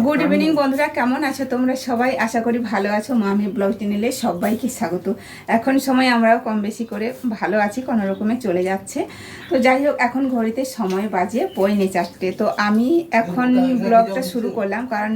Good evening বন্ধুরা, কেমন আছো তোমরা সবাই? আশা করি ভালো আছো। মামি ব্লগ চ্যানেলে সবাইকে স্বাগত। এখন সময় আমরাও কম বেশি করে ভালো আছি, কোনো রকমে চলে যাচ্ছে। তো যাই হোক, এখন ঘড়িতে সময় বাজে পয়নে চারটে। তো আমি এখন ব্লগটা শুরু করলাম, কারণ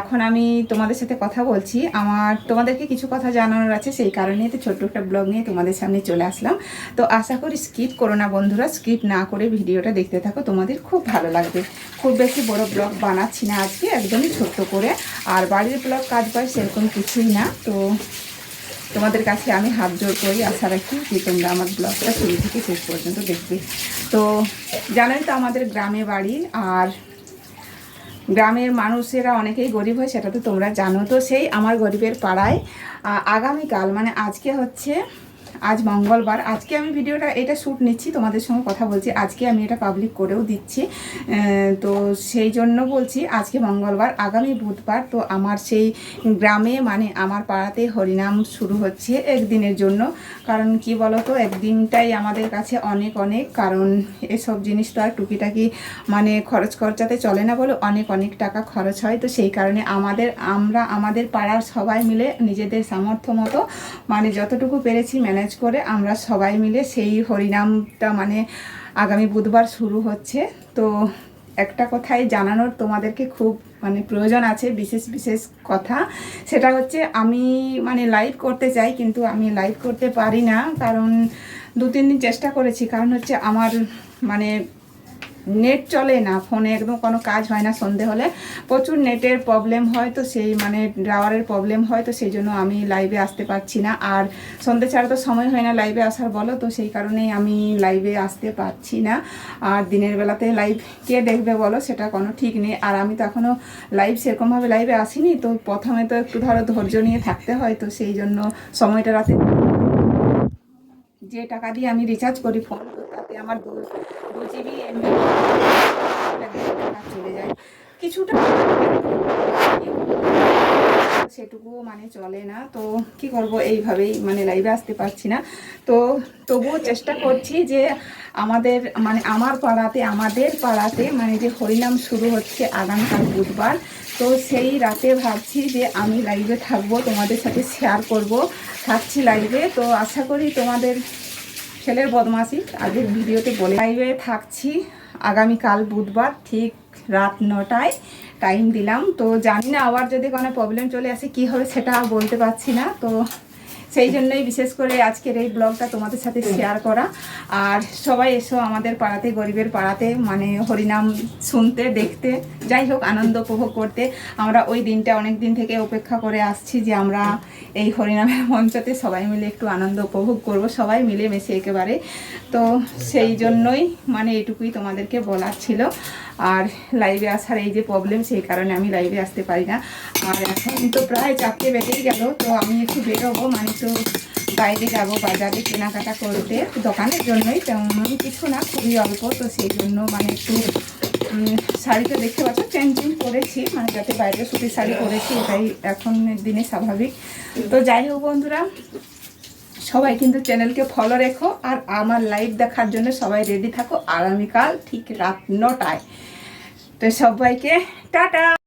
এখন আমি তোমাদের সাথে কথা বলছি। আমার তোমাদেরকে কিছু কথা জানানোর আছে, সেই কারণে তো ছোট্ট একটা ব্লগ নিয়ে তোমাদের সামনে চলে আসলাম। তো আশা করি স্কিপ করো না বন্ধুরা, স্কিপ না করে ভিডিওটা দেখতে থাকো, তোমাদের খুব ভালো লাগবে। খুব বেশি বড় ব্লগ বানাচ্ছি না আজকে একদমই ছোট্ট করে। আর বাড়ির ব্লগ কাজ পায় সেরকম কিছুই না। তো তোমাদের কাছে আমি হাত জোর করি, আশা রাখি যে তোমরা আমার ব্লগটা শুরু থেকে শেষ পর্যন্ত দেখবে। তো জানোই তো আমাদের গ্রামে বাড়ি, আর গ্রামের মানুষেরা অনেকেই গরিব হয়, সেটা তো তোমরা জানো। তো সেই আমার গরিবের পাড়ায় আগামীকাল মানে আজকে হচ্ছে আজ মঙ্গলবার। আজকে আমি ভিডিওটা, এটা শ্যুট নিচ্ছি, তোমাদের সঙ্গে কথা বলছি। আজকে আমি এটা পাবলিক করেও দিচ্ছি। তো সেই জন্য বলছি, আজকে মঙ্গলবার, আগামী বুধবার, তো আমার সেই গ্রামে মানে আমার পাড়াতে হরিনাম শুরু হচ্ছে একদিনের জন্য। কারণ কি বলো তো একদিনটাই আমাদের কাছে অনেক অনেক। কারণ এসব জিনিস তো আর টুকিটাকি মানে খরচ খরচাতে চলে না বলে অনেক অনেক টাকা খরচ হয়। তো সেই কারণে আমাদের, আমরা, আমাদের পাড়ার সবাই মিলে নিজেদের সামর্থ্য মতো মানে যতটুকু পেরেছি ম্যানেজ করে আমরা সবাই মিলে সেই হরিনামটা মানে আগামী বুধবার শুরু হচ্ছে। তো একটা কথাই জানানোর, তোমাদেরকে খুব মানে প্রয়োজন আছে বিশেষ বিশেষ কথা। সেটা হচ্ছে আমি মানে লাইভ করতে চাই, কিন্তু আমি লাইভ করতে পারি না। কারণ দু, তিন দিন চেষ্টা করেছি। কারণ হচ্ছে আমার মানে নেট চলে না, ফোনে একদম কোনো কাজ হয় না সন্ধে হলে। প্রচুর নেটের প্রবলেম হয় তো সেই মানে টাওয়ারের প্রবলেম হয় তো সেই জন্য আমি লাইভে আসতে পারছি না। আর সন্ধে ছাড়া তো সময় হয় না লাইভে আসার, বলো তো? সেই কারণেই আমি লাইভে আসতে পারছি না। আর দিনের বেলাতে লাইভ কে দেখবে বলো? সেটা কোনো ঠিক নেই। আর আমি তো এখনও লাইভ সেরকমভাবে লাইভে আসিনি তো প্রথমে তো একটু ধরো ধৈর্য নিয়ে থাকতে হয় তো সেই জন্য সময়টা রাতে যে টাকা দিয়ে আমি রিচার্জ করি ফোন তাতে আমার দু দু জিবি এমবি চলে যায়। কিছুটা সেটুকুও মানে চলে না। তো কি করব, এইভাবেই মানে লাইভে আসতে পারছি না। তো তবুও চেষ্টা করছি যে আমাদের মানে আমার পাড়াতে, আমাদের পাড়াতে মানে যে হরিনাম শুরু হচ্ছে আগামীকাল বুধবার, তো সেই রাতে ভাবছি যে আমি লাইভে থাকব, তোমাদের সাথে শেয়ার করব। থাকছি লাইভে তো আশা করি তোমাদের ছেলের বদমাসি আগের ভিডিওতে বলে লাইভে থাকছি আগামীকাল বুধবার, ঠিক রাত নটায় টাইম দিলাম। তো জানি না আবার যদি কোনো প্রবলেম চলে আসে, কি হবে সেটা বলতে পারছি না। তো সেই জন্যই বিশেষ করে আজকের এই ব্লগটা তোমাদের সাথে শেয়ার করা। আর সবাই এসো আমাদের পাড়াতে, গরিবের পাড়াতে মানে হরিনাম শুনতে, দেখতে। যাই হোক, আনন্দ উপভোগ করতে। আমরা ওই দিনটা অনেক দিন থেকে অপেক্ষা করে আসছি যে আমরা এই হরিনামের মঞ্চতে সবাই মিলে একটু আনন্দ উপভোগ করব, সবাই মিলে মিশে একেবারে। তো সেই জন্যই মানে এটুকুই তোমাদেরকে বলার ছিল। আর লাইভে আসার এই যে প্রবলেম সেই কারণে আমি লাইভে আসতে পারি না। আর এখন তো প্রায় চারটে বেজেই গেল, তো আমি একটু বেরোবো মানে একটু বাইরে যাব, বাজারে কেনাকাটা করতে। দোকানের জন্যই তেমন কিছু না, খুবই অল্প, তো সেই জন্য মানে একটু শাড়িটা দেখতে পাচ্ছ চেঞ্জিং করেছি মানে যাতে বাইরে সুতির শাড়ি করেছি এটাই এখন দিনে স্বাভাবিক। তো যাই হোক বন্ধুরা, সবাই কিন্তু চ্যানেলকে ফলো রেখো, আর আমার লাইভ দেখার জন্য সবাই রেডি থাকো আগামীকাল ঠিক রাত নটায়। তো সবাইকে টাটা!